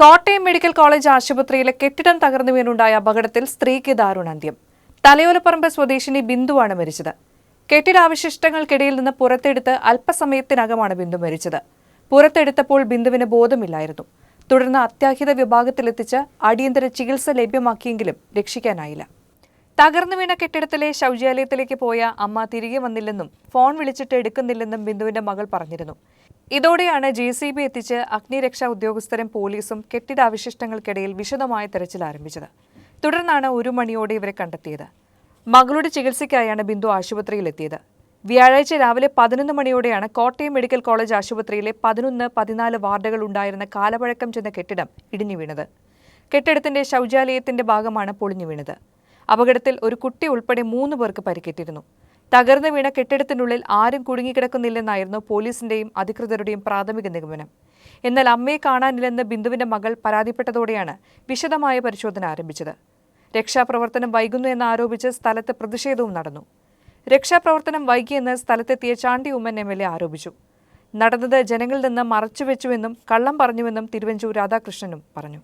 Kottayam medical college ആശുപത്രിയിലെ കെട്ടിടം തകർന്നു വീണുണ്ടായ അപകടത്തിൽ സ്ത്രീക്ക് ദാരുണാന്ത്യം. തലയോലപ്പറമ്പ് സ്വദേശിനി ബിന്ദുവാണ് മരിച്ചത്. കെട്ടിടാവശിഷ്ടങ്ങൾക്കിടയിൽ നിന്ന് പുറത്തെടുത്ത് അല്പസമയത്തിനകമാണ് ബിന്ദു മരിച്ചത്. പുറത്തെടുത്തപ്പോൾ ബിന്ദുവിന് ബോധമില്ലായിരുന്നു. തുടർന്ന് അത്യാഹിത വിഭാഗത്തിലെത്തിച്ച് അടിയന്തര ചികിത്സ ലഭ്യമാക്കിയെങ്കിലും രക്ഷിക്കാനായില്ല. തകർന്നു വീണ കെട്ടിടത്തിലെ ശൗചാലയത്തിലേക്ക് പോയ അമ്മ തിരികെ വന്നില്ലെന്നും ഫോൺ വിളിച്ചിട്ട് എടുക്കുന്നില്ലെന്നും ബിന്ദുവിന്റെ മകൾ പറഞ്ഞിരുന്നു. ഇതോടെയാണ് ജെ സി ബി എത്തിച്ച് അഗ്നിരക്ഷാ ഉദ്യോഗസ്ഥരും പോലീസും കെട്ടിടാവശിഷ്ടങ്ങൾക്കിടയിൽ വിശദമായ തെരച്ചിൽ ആരംഭിച്ചത്. തുടർന്നാണ് ഒരു മണിയോടെ ഇവരെ കണ്ടെത്തിയത്. മകളുടെ ചികിത്സയ്ക്കായാണ് ബിന്ദു ആശുപത്രിയിലെത്തിയത്. വ്യാഴാഴ്ച രാവിലെ പതിനൊന്ന് മണിയോടെയാണ് കോട്ടയം മെഡിക്കൽ കോളേജ് ആശുപത്രിയിലെ പതിനൊന്ന് പതിനാല് വാർഡുകൾ ഉണ്ടായിരുന്ന കാലപഴക്കം ചെന്ന കെട്ടിടം ഇടിഞ്ഞു വീണത്. കെട്ടിടത്തിന്റെ ശൗചാലയത്തിന്റെ ഭാഗമാണ് പൊളിഞ്ഞു വീണത്. അപകടത്തിൽ ഒരു കുട്ടി ഉൾപ്പെടെ മൂന്ന് പേർക്ക് പരിക്കേറ്റിരുന്നു. തകർന്നു വീണ കെട്ടിടത്തിനുള്ളിൽ ആരും കുടുങ്ങിക്കിടക്കുന്നില്ലെന്നായിരുന്നു പോലീസിന്റെയും അധികൃതരുടെയും പ്രാഥമിക നിഗമനം. എന്നാൽ അമ്മയെ കാണാനില്ലെന്ന് ബിന്ദുവിന്റെ മകൾ പരാതിപ്പെട്ടതോടെയാണ് വിശദമായ പരിശോധന ആരംഭിച്ചത്. രക്ഷാപ്രവർത്തനം വൈകുന്നു എന്നാരോപിച്ച് സ്ഥലത്ത് പ്രതിഷേധവും നടന്നു. രക്ഷാപ്രവർത്തനം വൈകിയെന്ന് സ്ഥലത്തെത്തിയ Chandy Oommen M L A ആരോപിച്ചു. നടന്നത് ജനങ്ങളിൽ നിന്ന് മറച്ചുവെച്ചുവെന്നും കള്ളം പറഞ്ഞുവെന്നും തിരുവഞ്ചൂർ രാധാകൃഷ്ണനും പറഞ്ഞു.